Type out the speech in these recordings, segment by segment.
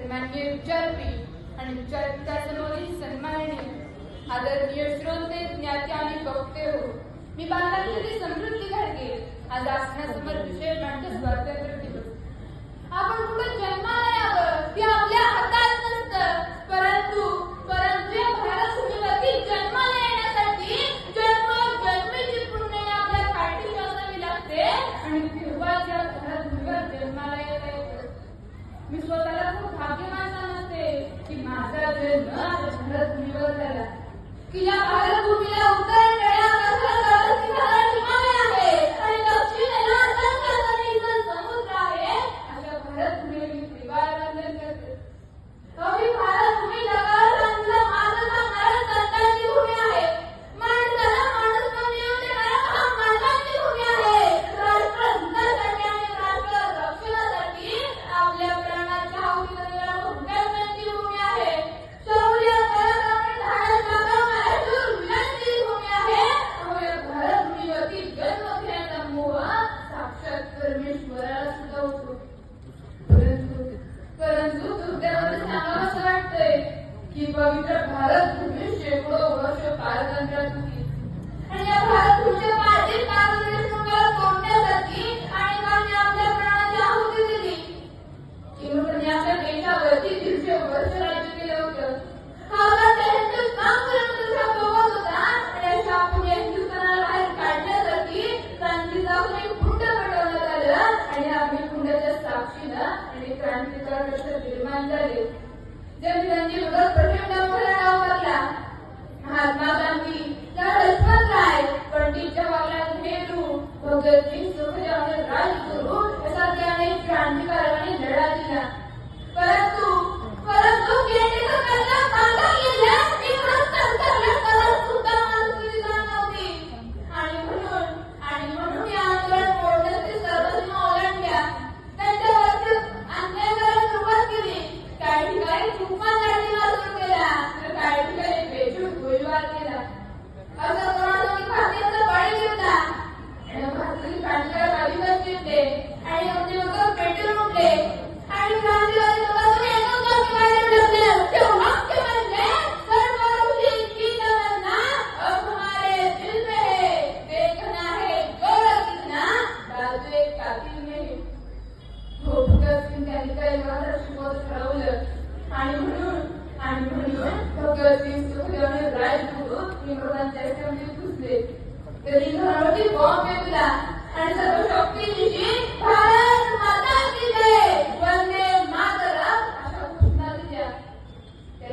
सन्माननीय विचारपी आणि विचारपीठा समोरील सन्माननीय आदरणीय श्रोते ज्ञाते आणि बघते हो मी बालाजी समृद्धी घालते आज आसनासमोर विषय म्हणजे स्वातंत्र्य दिवस आपण कुठं जन्माला यावं ते आपल्या हातात रथ मिळवल्याला किल्ला पाहिला भूमीला उतर जब निरंजन भगत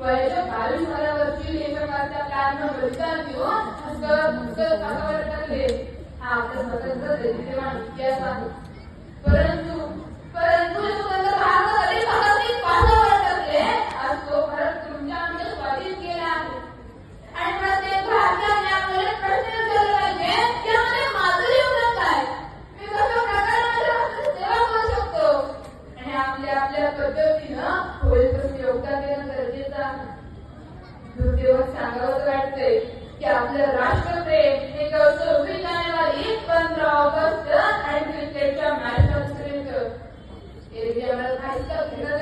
वयाच्या बावीस वर्षावरची लेखकाचा कान बलिदान घेऊन पुस्तक पुस्तक कामावर टाकले हा आपल्या स्वतंत्र देवाण इतिहास आहे. परंतु परंतु स्वतंत्र भारताचा लेख हा सांगावं वाटते की आपलं राष्ट्रप्रेम हे चोवीस जानेवारी पंधरा ऑगस्ट आणि क्रिकेटच्या मॅच स्क्रीन एरवी आम्हाला माहिती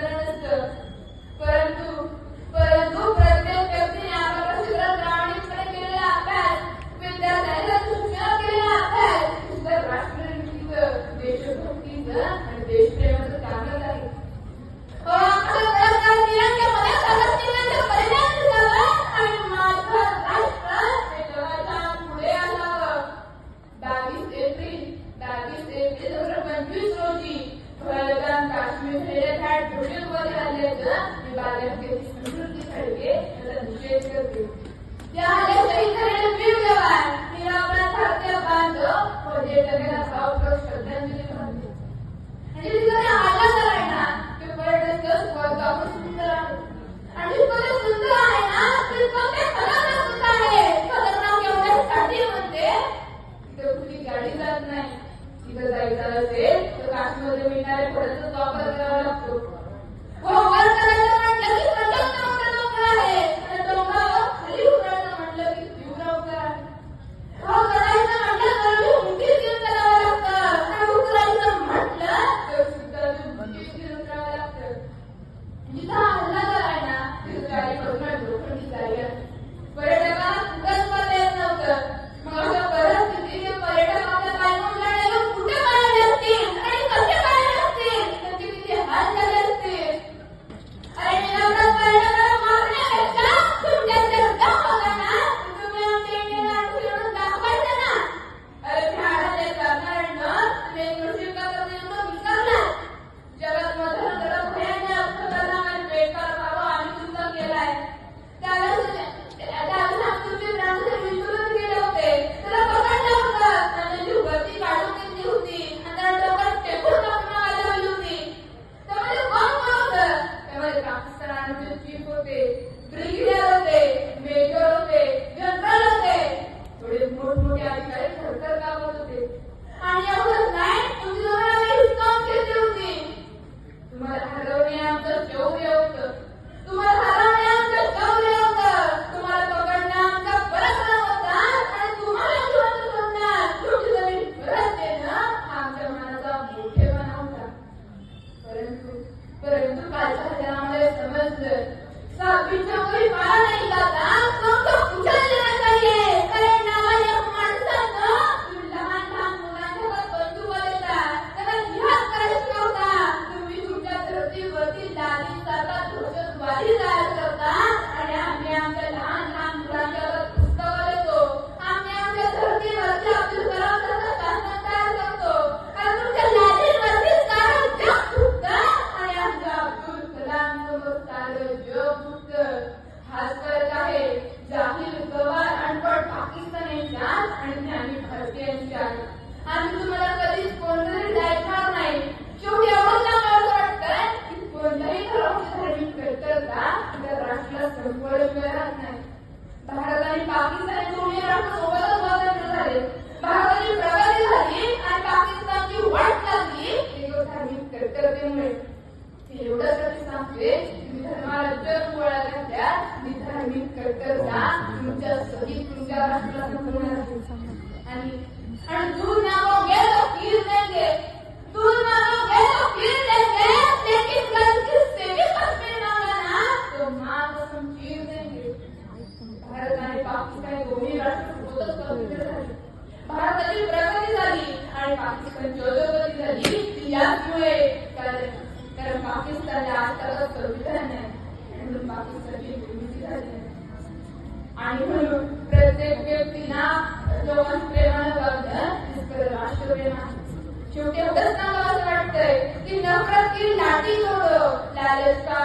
través de lo mucho tiempo de आणि पाकिस्तानचे उणे राष्ट्र सोबतच स्वतंत्र झाले भारताची प्रगती झाली आणि पाकिस्तानची वाट लागली. सांगते मी धर्माला जर गोळा तुमच्या तुमच्या आणि आणि दूर आहे कारण कारण पाकिस्तानला आजकाल संविधान आहे म्हणून पाकिस्तानची निर्मिती झाली आणि म्हणून प्रत्येक व्यक्तीला जवान प्रेमानं वागणं राष्ट्रप्रेम आहे शेवटी असं वाटतंय की नफरत की लाठी जोडो लालच का